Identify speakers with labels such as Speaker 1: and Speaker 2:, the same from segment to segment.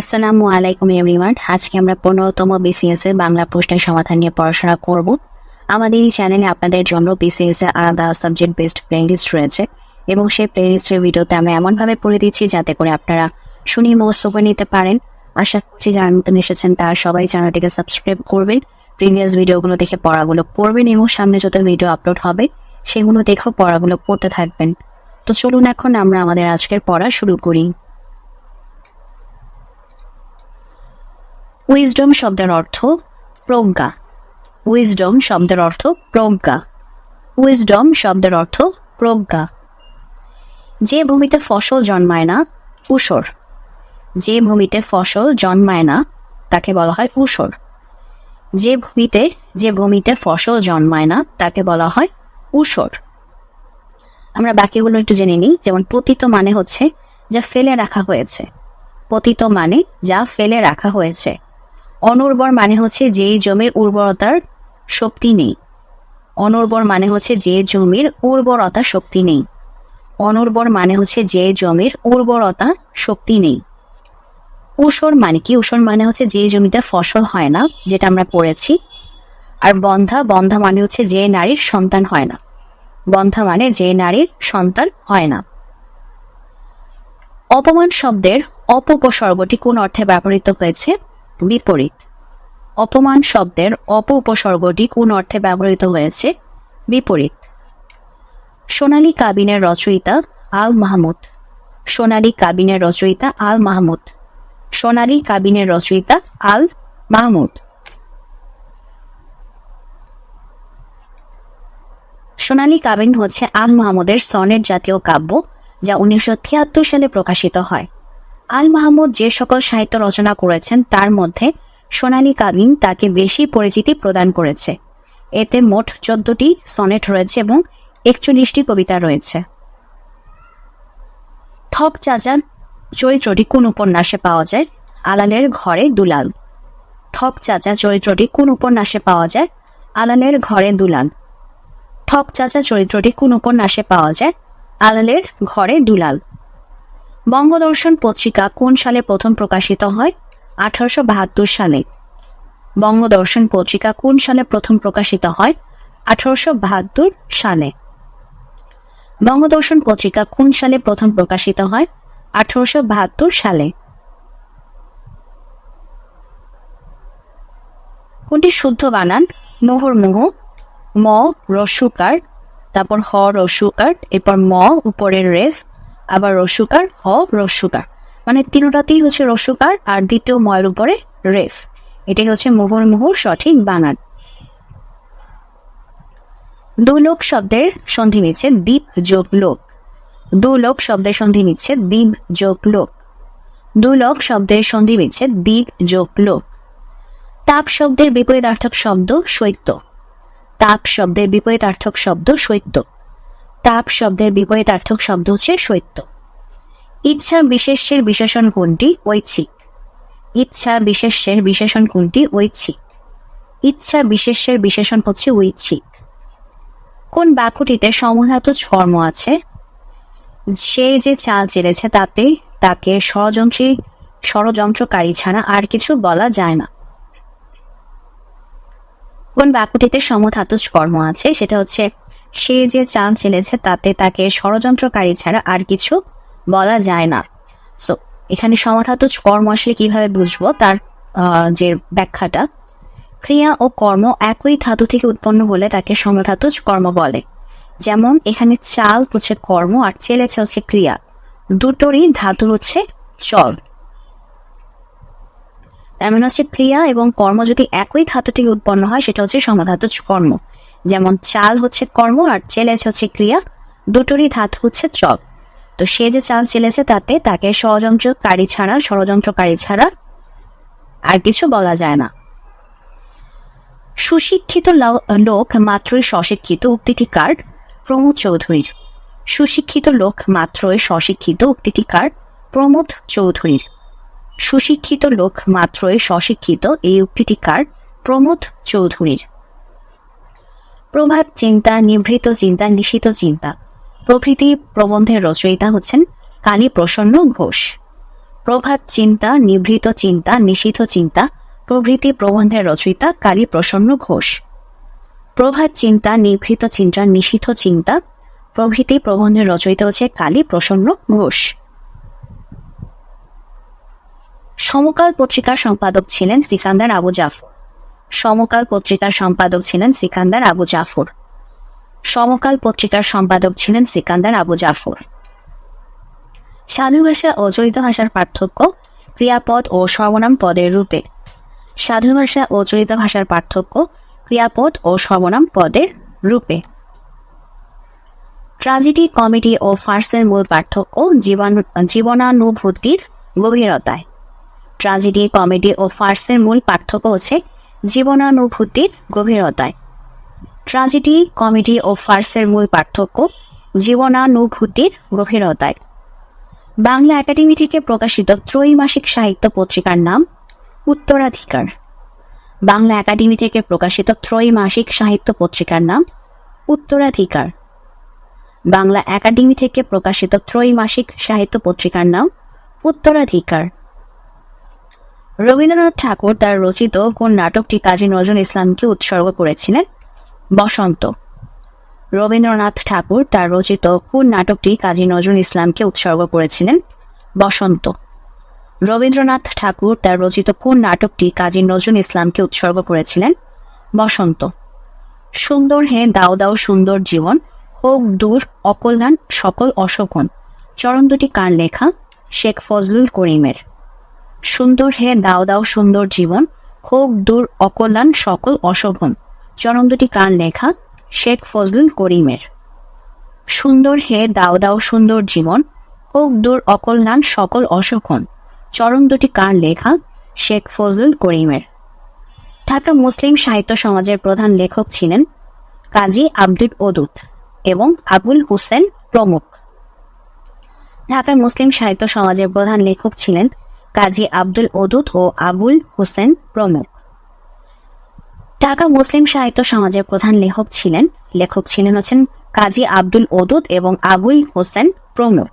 Speaker 1: আসসালামু আলাইকুম এভরিওয়ান আজকে আমরা পনেরোতম বিসিএস এর বাংলা প্রশ্নের সমাধান নিয়ে পড়াশোনা করব। আমাদের এই চ্যানেলে আপনাদের জন্য বিসিএস এর আলাদা সাবজেক্ট বেসড প্লেলিস্ট রয়েছে এবং সেই প্লে প্লেলিস্টের ভিডিওতে আমরা এমনভাবে পড়ে দিচ্ছি যাতে করে আপনারা শুনি মুখস্থ করে নিতে পারেন। আশা করছি যারা নতুন এসেছেন, তারা সবাই চ্যানেলটিকে সাবস্ক্রাইব করবেন প্রিভিয়াস ভিডিওগুলো দেখে পড়াগুলো পড়বেন এবং সামনে যত ভিডিও আপলোড হবে, সেগুলো দেখেও পড়াগুলো পড়তে থাকবেন। তো চলুন এখন আমরা আমাদের আজকের পড়া শুরু করি। উইজডম শব্দের অর্থ প্রজ্ঞা। উইজডম শব্দের অর্থ প্রজ্ঞা। উইজডম শব্দের অর্থ প্রজ্ঞা। যে ভূমিতে ফসল জন্মায় না, উসর। যে ভূমিতে ফসল জন্মায় না, তাকে বলা হয় উসর। যে ভূমিতে যে ভূমিতে ফসল জন্মায় না, তাকে বলা হয় উসর। আমরা বাকিগুলো একটু জেনে নিই। যেমন, পতিত মানে হচ্ছে যা ফেলে রাখা হয়েছে। পতিত মানে যা ফেলে রাখা হয়েছে। অনুর্বর মানে হচ্ছে যে জমির উর্বরতার শক্তি নেই। অনুর্বর মানে হচ্ছে যে জমির উর্বরতা শক্তি নেই। অনুর্বর মানে হচ্ছে যে জমির উর্বরতা শক্তি নেই। উসর মানে কি? উসর মানে হচ্ছে যে জমিতে ফসল হয় না, যেটা আমরা পড়েছি। আর বন্ধা বন্ধা মানে হচ্ছে যে নারীর সন্তান হয় না। বন্ধা মানে যে নারীর সন্তান হয় না। অপমান শব্দের অপোপসর্গটি কোন অর্থে ব্যবহৃত হয়েছে? বিপরীত। অপমান শব্দের অপ উপসর্গটি কোন অর্থে ব্যবহৃত হয়েছে? বিপরীত। সোনালী কাবিনের রচয়িতা আল মাহমুদ। সোনালী কাবিনের রচয়িতা আল মাহমুদ। সোনালী কাবিনের রচয়িতা আল মাহমুদ। সোনালী কাবিন হচ্ছে আল মাহমুদের সনের জাতীয় কাব্য, যা উনিশশো ছিয়াত্তর সালে প্রকাশিত হয়। আল মাহমুদ যে সকল সাহিত্য রচনা করেছেন, তার মধ্যে সোনালী কাবিন তাকে বেশি পরিচিতি প্রদান করেছে। এতে মোট চোদ্দটি সনেট রয়েছে এবং একচল্লিশটি কবিতা রয়েছে। ঠক চাচা চরিত্রটি কোন উপন্যাসে পাওয়া যায়? আলালের ঘরে দুলাল। ঠক চাচা চরিত্রটি কোন উপন্যাসে পাওয়া যায়? আলালের ঘরে দুলাল। ঠক চাচা চরিত্রটি কোন উপন্যাসে পাওয়া যায়? আলালের ঘরে দুলাল। বঙ্গদর্শন পত্রিকা কোন সালে প্রথম প্রকাশিত হয়? আঠারোশো বাহাত্তর সালে। বঙ্গদর্শন পত্রিকা কোন সালে প্রথম প্রকাশিত হয়? আঠারোশো বাহাত্তর সালে। বঙ্গদর্শন পত্রিকা কোন সালে প্রথম প্রকাশিত হয়? আঠারোশো বাহাত্তর সালে। কোনটি শুদ্ধ বানান? মুহুর্মুহু ম, রসুকার, তারপর হ, রসুকার, এরপর ম, উপরের রেফ আবার রসুকার হ রসুকার মানে তিনটাতেই হচ্ছে রসুকার আর দ্বিতীয় ময়ের উপরে রেফ। এটাই হচ্ছে মুহুর মুহুর সঠিক বানান। দুলোক শব্দের সন্ধি নিচ্ছে দ্বীপ যোগ লোক। দুলোক শব্দের সন্ধি নিচ্ছে দ্বীপ যোগ লোক। দুলোক শব্দের সন্ধি নিচ্ছে দ্বীপ যোগ লোক। তাপ শব্দের বিপরীতার্থক শব্দ শৈত্য তাপ শব্দের বিপরীতার্থক শব্দ শৈত্য তাপ শব্দের বিপরীতার্থক শব্দ হচ্ছে শৈত্য ইচ্ছা বিশেষ্যের বিশেষণ কোনটি? ঐচ্ছিক। ইচ্ছা বিশেষ্যের বিশেষণ কোনটি? ঐচ্ছিক। ইচ্ছা বিশেষ্যের বিশেষণ হচ্ছে ঐচ্ছিক। কোন বাক্যটিতে সমধাতু কর্ম আছে? সে যে চাল চেলেছে তাতে, তাকে ষড়যন্ত্রী, ষড়যন্ত্রকারী ছাড়া আর কিছু বলা যায় না। কোন বাকুটিতে সমধাতুজ কর্ম আছে। সেটা হচ্ছে, সে যে চাল চেলেছে তাতে তাকে ষড়যন্ত্রকারী ছাড়া আর কিছু বলা যায় না। সো এখানে সমাধাতুজ কর্ম আসলে কীভাবে বুঝব? তার যে ব্যাখ্যাটা, ক্রিয়া ও কর্ম একই ধাতু থেকে উৎপন্ন হলে তাকে সমধাতুজ কর্ম বলে। যেমন, এখানে চাল হচ্ছে কর্ম আর চেলেছে হচ্ছে ক্রিয়া। দুটোরই ধাতু হচ্ছে চল। তার মানে হচ্ছে ক্রিয়া এবং কর্ম যদি একই ধাতু থেকে উৎপন্ন হয়, সেটা হচ্ছে সমাধাতুজ কর্ম। যেমন চাল হচ্ছে কর্ম আর চেলেছে হচ্ছে ক্রিয়া, দুটোরই ধাতু হচ্ছে চল। তো সে যে চাল চেলেছে তাতে তাকে ষড়যন্ত্রকারী ছাড়া ষড়যন্ত্রকারী ছাড়া আর কিছু বলা যায় না। সুশিক্ষিত লোক মাত্রই স্বশিক্ষিত, উক্তিটি কার্ড প্রমোদ চৌধুরীর। সুশিক্ষিত লোক মাত্রই স্বশিক্ষিত, উক্তিটি কার্ড প্রমোদ চৌধুরীর। সুশিক্ষিত লোক মাত্রই স্বশিক্ষিত এই উক্তিটি কার? প্রমোদ চৌধুরীর। প্রভাত চিন্তা, নিভৃত চিন্তা, নিশিত চিন্তা। প্রভৃতি প্রবন্ধের রচয়িতা হচ্ছেন কালী প্রসন্ন ঘোষ। প্রভাত চিন্তা, নিভৃত চিন্তা নিষিদ্ধ চিন্তা। প্রভৃতি প্রবন্ধের রচয়িতা কালী প্রসন্ন ঘোষ। প্রভাত চিন্তা, নিভৃত চিন্তা নিষিদ্ধ চিন্তা। প্রভৃতি প্রবন্ধের রচয়িতা হচ্ছে কালী প্রসন্ন ঘোষ। সমকাল পত্রিকার সম্পাদক ছিলেন সিকান্দার আবু জাফর। সমকাল পত্রিকার সম্পাদক ছিলেন সিকান্দার আবু জাফর। সমকাল পত্রিকার সম্পাদক ছিলেন সিকান্দার আবু জাফর। সাধু ভাষা ও ভাষার পার্থক্য ক্রিয়াপদ ও সর্বনাম পদের রূপে। সাধু ভাষা ও ভাষার পার্থক্য ক্রিয়াপদ ও সর্বনাম পদের রূপে। ট্রাজেডি, কমেডি ও ফার্সের মূল পার্থক্য জীবাণু জীবনানুভূতির গভীরতায়। ট্রাজেডি, কমেডি ও ফার্সের মূল পার্থক্য হচ্ছে জীবনানুভূতির গভীরতায়। ট্রাজেডি, কমেডি ও ফার্সের মূল পার্থক্য জীবনানুভূতির গভীরতায়। বাংলা একাডেমি থেকে প্রকাশিত ত্রৈমাসিক সাহিত্য পত্রিকার নাম উত্তরাধিকার। বাংলা একাডেমি থেকে প্রকাশিত ত্রৈমাসিক সাহিত্য পত্রিকার নাম উত্তরাধিকার। বাংলা একাডেমি থেকে প্রকাশিত ত্রৈমাসিক সাহিত্য পত্রিকার নাম উত্তরাধিকার। রবীন্দ্রনাথ ঠাকুর তার রচিত কোন নাটকটি কাজী নজরুল ইসলামকে উৎসর্গ করেছিলেন? বসন্ত। রবীন্দ্রনাথ ঠাকুর তার রচিত কোন নাটকটি কাজী নজরুল ইসলামকে উৎসর্গ করেছিলেন? বসন্ত। রবীন্দ্রনাথ ঠাকুর তার রচিত কোন নাটকটি কাজী নজরুল ইসলামকে উৎসর্গ করেছিলেন? বসন্ত। সুন্দর হে দাও দাও সুন্দর জীবন, হোক দূর অকল্যাণ সকল অশোকন চরণ দুটি কার লেখা? শেখ ফজলুল করিমের। সুন্দর হে, দাও দাও সুন্দর জীবন হোক দূর অকল্যাণ সকল অশোভন। চরণ দুটি কার লেখা, শেখ ফজলুল করিমের। সুন্দর হে, দাও দাও সুন্দর জীবন হোক দূর অকল্যাণ সকল অশোভন। চরণ দুটি কার লেখা, শেখ ফজলুল করিমের। ঢাকা মুসলিম সাহিত্য সমাজের প্রধান লেখক ছিলেন কাজী আব্দুল ওদুদ এবং আবুল হুসেন প্রমুখ। ঢাকা মুসলিম সাহিত্য সমাজের প্রধান লেখক ছিলেন কাজী আব্দুল ওদুদ ও আবুল হোসেন প্রমুখ। ঢাকা মুসলিম সাহিত্য সমাজের প্রধান লেখক ছিলেন। লেখক ছিলেন হচ্ছেন কাজী আব্দুল ওদুদ এবং আবুল হোসেন প্রমুখ।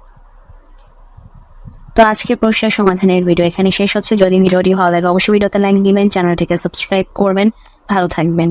Speaker 1: তো আজকের প্রশ্নের সমাধানের ভিডিও এখানে শেষ হচ্ছে। যদি ভিডিওটি ভালো লাগে, অবশ্যই ভিডিওতে লাইক দিবেন, চ্যানেলটিকে সাবস্ক্রাইব করবেন। ভালো থাকবেন।